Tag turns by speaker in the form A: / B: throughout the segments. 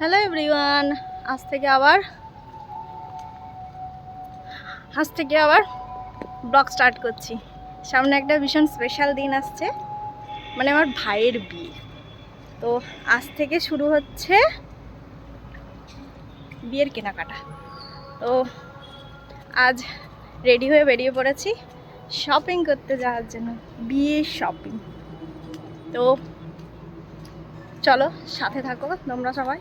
A: Hello everyone আজ থেকে আবার আজ থেকে আবার ব্লগ স্টার্ট করছি। সামনে একটা ভীষণ স্পেশাল দিন আসছে। মানে আমার ভাইয়ের বিয়ে। তো আজ থেকে শুরু হচ্ছে বিয়ের কেনাকাটা। তো আজ রেডি হয়ে বেরিয়ে পড়েছি শপিং করতে যাওয়ার জন্য। বিয়ের শপিং তো চলো, সাথে থাকো তোমরা সবাই।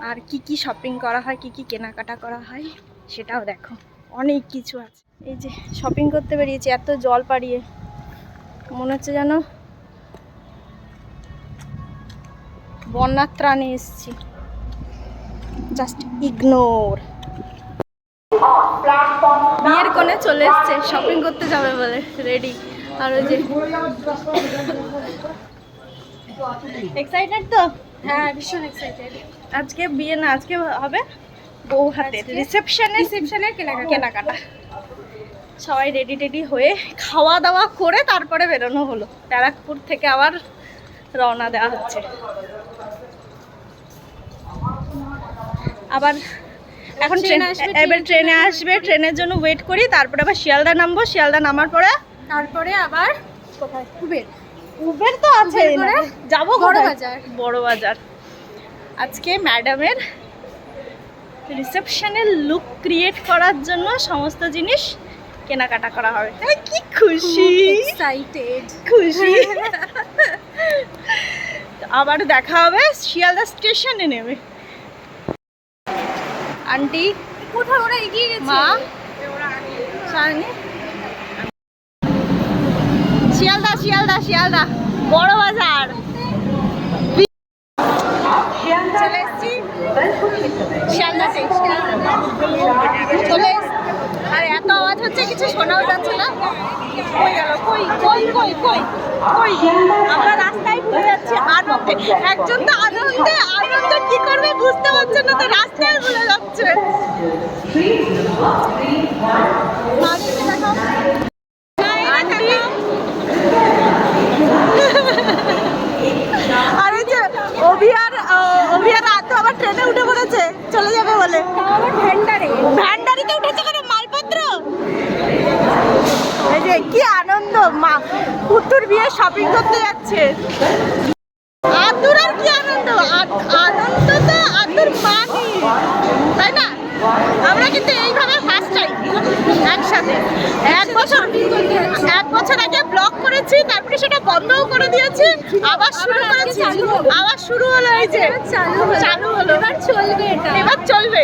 A: আর কি কি শপিং করা হয় কি কি কেনাকাটা করা হয় সেটাও দেখো। অনেক কিছু আছে। এই যে শপিং করতে বেরিয়েছি এত জল পাড়িয়ে। মনে হচ্ছে যেন বন্যার ত্রাণে এসছি। জাস্ট ইগনোর বিয়ের কোণে চলে এসছে শপিং করতে যাবে বলে রেডি আর ওই যে এক্সাইটেড তো?
B: হ্যাঁ ভীষণ এক্সাইটেড
A: আজকে বিয়ে না আজকে হবে বউ হাতের রিসেপশনে
B: রিসেপশনের কেনাকাটা।
A: কেনাকাটা। সবাই রেডি টেডি হয়ে খাওয়া দাওয়া করে তারপরে বেরোনো হলো। ব্যারাকপুর থেকে আবার রওনা দেওয়া হচ্ছে। আবার এখন ট্রেন এবার
B: ট্রেনে
A: আসবে ট্রেনের জন্য ওয়েট করি তারপরে আবার শিয়ালদা নামবো শিয়ালদা নামার পরে
B: তারপরে আবার কোথায়?
A: উবের তো আছে যাব
B: বড় বাজার।
A: বড় বাজার। আজকে ম্যাডামের রিসেপশনের লুক ক্রিয়েট করার জন্য সমস্ত জিনিস কেনাকাটা করা হবে। কি খুশি।
B: এক্সাইটেড
A: খুশি। আবার দেখা হবে শিয়ালদা স্টেশনে নেমে আন্টি
B: কোথাও ওরা এগিয়ে গেছে।
A: মা সানি শিয়ালদা শিয়ালদা, বড় বাজার। এত আওয়াজ হচ্ছে, কিছু শোনাও যাচ্ছে না। কি করবে বুঝতে পারছে না, তো রাস্তায় যাচ্ছে মাকে দেখাও। আন্টি। আর এই যে অভিয়ার আহ, অভিয়ার রাত আবার ট্রেনে উঠে পড়েছে চলে যাবে বলে। উঠেছে কেন মালপত্র? এই যে কি আনন্দ মা পুত্তুর বিয়ে শপিং করতে যাচ্ছে। আতুর আর কি আনন্দ? আনন্দ তো মানি তাই না? আমরা কিন্তু এইভাবে ফার্স্ট টাইম একসাথে। এক বছর এক বছর আগে ব্লক করেছি তারপরে সেটা বন্ধও করে দিয়েছি। আবার শুরু করেছি। আবার শুরু হলো এই যে
B: চালু হলো। এবার চলবে এটা।
A: এবার চলবে।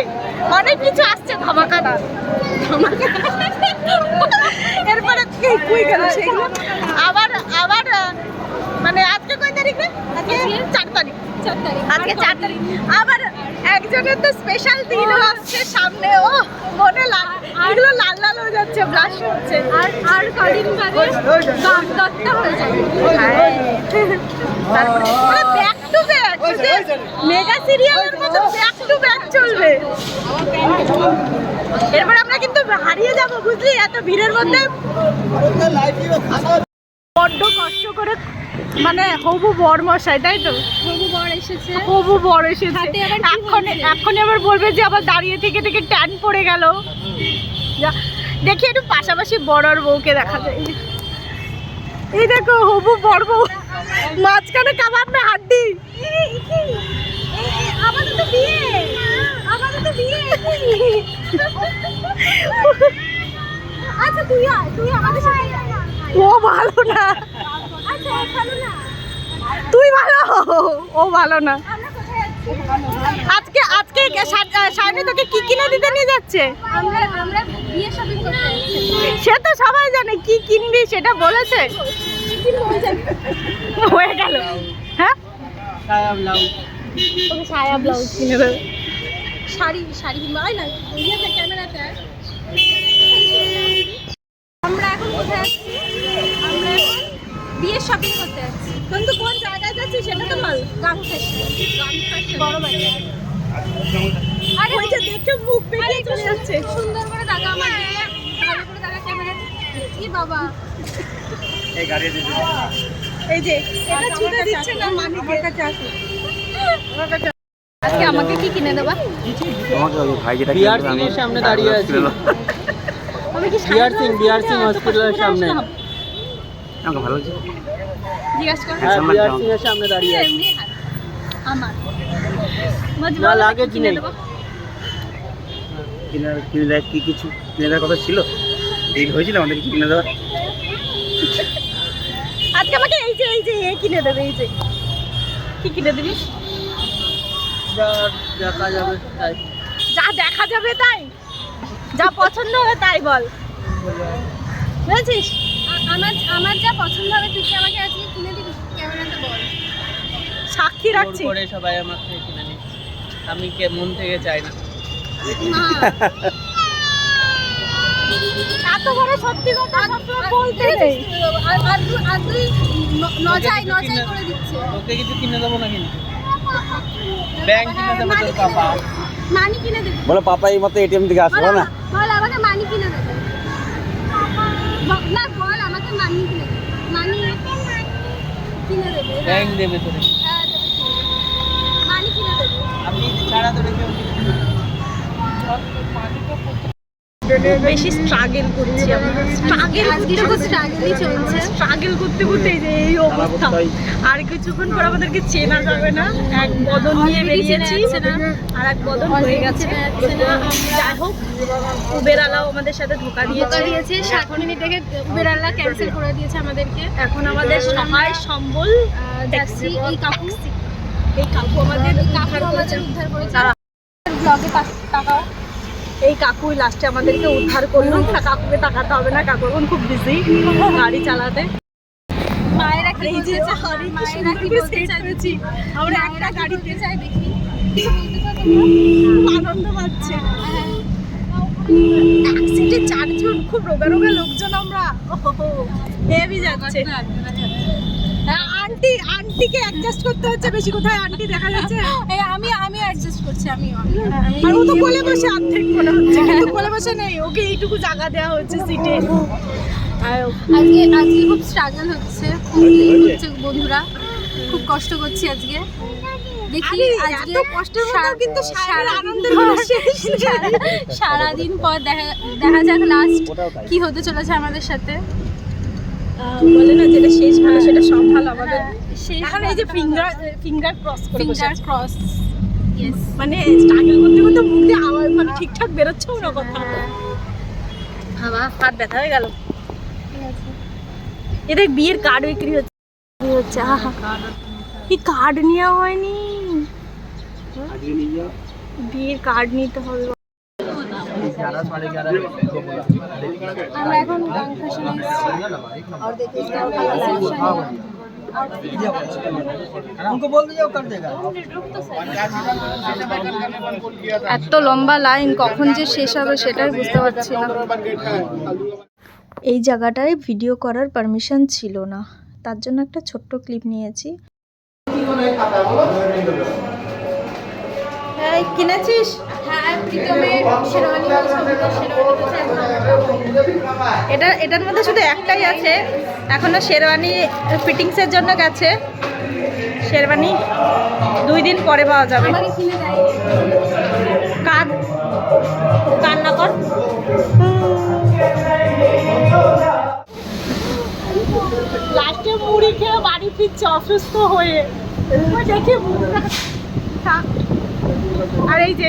A: অনেক কিছু আসছে ধমাকা ধামাকা এরপরে কুই গেল আবার আবার মানে আজকে কয় তারিখ? না আজকে? চার তারিখ। আজকে চার তারিখ? আবার একজনের তো স্পেশাল দিন আসছে সামনে ও মনে লাল এগুলো লাল লাল হয়ে যাচ্ছে ব্লাশ হচ্ছে।
B: আর আর কদিন বাদে বাগদত্তা হয়ে যাবে।
A: ব্যাক টু ব্যাক মেগা সিরিয়ালের মতো ব্যাক টু ব্যাক চলবে। এরপর আমরা কিন্তু হারিয়ে যাব বুঝলি? এত ভিড়ের মধ্যে। বড্ড কষ্ট করে মানে হবু বর মশাই তাই তো?
B: হবু বর এসেছে।
A: হবু বর এসেছে। এখন এখন আবার বলবে যে আবার দাঁড়িয়ে থেকে থেকে ট্যান পড়ে গেল। যা দেখি একটু পাশাপাশি বড় আর বউকে দেখা যায়। এই দেখো হবু বড় বউ। মাঝখানে কাবাব মে হাড্ডি।
B: আমাদের তো বিয়ে আমাদের তো বিয়ে আচ্ছা তুই তুই আমাদের সাথে।
A: ও ভালো না। তুই ভালো? ও ভালো না। আজকে আজকে সায়নি তোকে কি কিনে দিতে নিয়ে যাচ্ছে? সে তো সবাই জানে কি কিনবি সেটা বলেছে।
B: হয়ে
A: গেল। হ্যাঁ?
B: শাড়ি শাড়ি কিনবো না ক্যামেরাতে আয়। আমরা এখন কোথায় যাচ্ছি আমরা এখন বিয়ে শপিং করতে যাচ্ছি।
A: কিন্তু কোন জায়গায় যাচ্ছি সেটা তো বল।
B: বড় বাজার।
A: আরে ওই যে দেখে মুখ বেরিয়ে চলে যাচ্ছে।
B: সুন্দর করে দাগা আমার দিকে ভালো করে ক্যামেরা কি বাবা।
A: এই যে এটা ছুটে দিচ্ছে না মানিকে
B: আজকে আমাকে কি কিনে দেবা?
C: তোমাকে ওই ভাই যেটা
D: বিহার এর সামনে দাঁড়িয়ে
C: কাছে
D: আছি।
A: আমি কি
D: হসপিটালের সামনে।
C: আমাকে ভালো লাগছে?
B: জিজ্ঞাসা কর।
D: হ্যাঁ
C: সামনে
D: দাঁড়িয়ে আছি।
B: আমার।
D: না লাগে
B: কিনে দেবো?
C: কিনে কিনে দেয় কি কিছু? কিনে দেওয়ার কথা ছিল? ডিল হয়েছিল আমাদের কিছু কিনে দেওয়ার?
A: আজকে আমাকে এই যে এই যে এ কিনে দেবে এই যে। কি কিনে দিবি?
D: যা দেখা যাবে তাই।
A: যা দেখা যাবে তাই। যা পছন্দ হবে তাই বল। বুঝেছিস?
B: আমার আমার যা পছন্দ হবে তুই কি আমাকে আজকে কিনে দিবি? ক্যামেরাতে বল।
A: সাক্ষী রাখছি।
D: করে সবাই আমাকে কিনে নিচ্ছে আমি কে মন থেকে চাই না।
B: না
A: এত বড় সত্যি কথা সবসময় বলতে নেই।
B: আর আর তুই আর তুই নজাই নজাই করে দিচ্ছে।
D: তোকে কিছু কিনে দেবো না কিন্তু ব্যাংক কিনে দেবে তোর পাপা।
B: মানি কিনে দেবে।
C: বলো পাপা এই মতো এটিএম থেকে আসব না?
B: বল আমাকে মানি কিনে দেবে। না বল। মানি কিনে মানি কিনে দেবে
D: ব্যাংক দেবে তোরে।
B: হ্যাঁ, দেবে। মানি কিনে দেবে।
D: আপনি ছাড়া তোরে কেউ কিনে দেবে না।
A: বেশি স্ট্রাগল করছি আমরা। স্ট্রাগল
B: স্ট্রাগলই চলছে।
A: স্ট্রাগল করতে করতে এই যে এই অবস্থা। আর কিছুক্ষণ পর আমাদেরকে চেনা যাবে না। এক বদন নিয়ে বেরিয়েছি। আর এক বদন হয়ে গেছে। যাই হোক উবের আলাও আমাদের সাথে ধোকা দিয়েছে।
B: দিয়েছে। সাত মিনিট থেকে বেড়াল্লা ক্যান্সেল করে দিয়েছে আমাদেরকে।
A: এখন আমাদের সহায় সম্বল
B: যাচ্ছি এই কাকু।
A: এই কাকু আমাদের উদ্ধার করেছে।
B: ব্লগে তাকাও
A: এই কাকুই লাস্টে আমাদেরকে উদ্ধার করল। কাকুকে তাকাতে হবে না কাকু এখন খুব বিজি গাড়ি চালাতে।
B: মায়েরা কি বলতে চায়? মায়েরা কি বলতে
A: set আমরা একটা গাড়িতে
B: চায় দেখি।
A: আনন্দ পাচ্ছে। সিটে চারজন খুব রোগা রোগা লোকজন আমরা। হেভি যাচ্ছে। আন্টি আন্টিকে অ্যাডজাস্ট করতে হচ্ছে বেশি কোথায় আন্টি দেখা যাচ্ছে?
B: এই আমি আমি অ্যাডজাস্ট করছি আমি।
A: আর ও তো কোলে বসে অর্ধেক মনে হচ্ছে কিন্তু কোলে বসে নেই ওকে এইটুকু জায়গা দেওয়া হচ্ছে সিটে আর
B: আজকে আজকে খুব স্ট্রাগল হচ্ছে খুব হচ্ছে বন্ধুরা খুব কষ্ট করছি আজকে। দেখি আজকে
A: এত কষ্টের মধ্যেও কিন্তু সারাদিন
B: সারাদিন
A: আনন্দের
B: সারা- সারাদিন পর দেখা দেখা যাক লাস্ট কি হতে চলেছে আমাদের সাথে।
A: বলে না যেটা শেষ সেটা আমাদের এখন এই যে ফিঙ্গার ফিঙ্গার ক্রস করে
B: ফিঙ্গার ক্রস
A: মানে স্ট্রাগল করতে করতে মুখ দিয়ে আওয়াজ মানে ঠিকঠাক কথা হাত ব্যথা হয়ে গেল। বিয়ের কার্ড বিক্রি হচ্ছে। হচ্ছে কি কার্ড নেওয়া হয়নি? বিয়ের কার্ড নিতে হবে। এত লম্বা লাইন কখন যে শেষ হবে সেটাই বুঝতে পারছি না। এই জায়গাটায় ভিডিও করার পারমিশন ছিল না। তার জন্য একটা ছোট্ট ক্লিপ নিয়েছি। এই কিনেছিস?
B: হ্যাঁ
A: এটা এটার মধ্যে শুধু একটাই আছে। এখনও শেরওয়ানি ফিটিংসের জন্য গেছে। শেরওয়ানি দুই দিন পরে পাওয়া যাবে।
B: কিনে
A: কান্না কর? লাস্টে মুড়ি খেয়ে বাড়ি ফিরছে অসুস্থ হয়ে। দেখে থাক। আর এই যে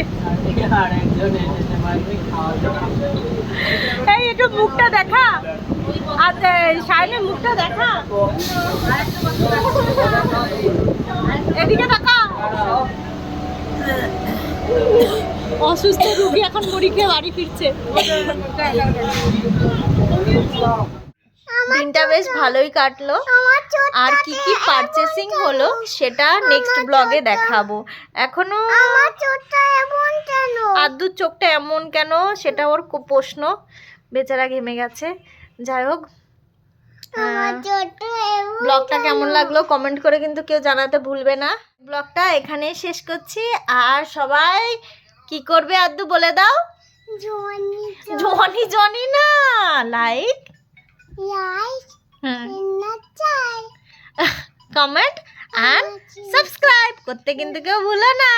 A: এই একটু মুখটা দেখা। আর সাইনের মুখটা দেখা। এদিকে দেখা। অসুস্থ রুগী এখন মুড়ি খেয়ে বাড়ি ফিরছে। দিনটা বেশ ভালোই কাটলো। আর কি কি পারচেসিং হলো সেটা নেক্সট ব্লগে দেখাবো। এখনও আদ্দুর চোখটা এমন কেন? সেটা ওর খুব প্রশ্ন। বেচারা ঘেমে গেছে। যাই হোক ব্লগটা কেমন লাগল কমেন্ট করে কিন্তু কেউ জানাতে ভুলবে না। ব্লগটা এখানেই শেষ করছি। আর সবাই কি করবে আদ্দু বলে দাও। জনি জনি না লাইক कमेंट एंड सब्सक्राइब करते क्यों भूलना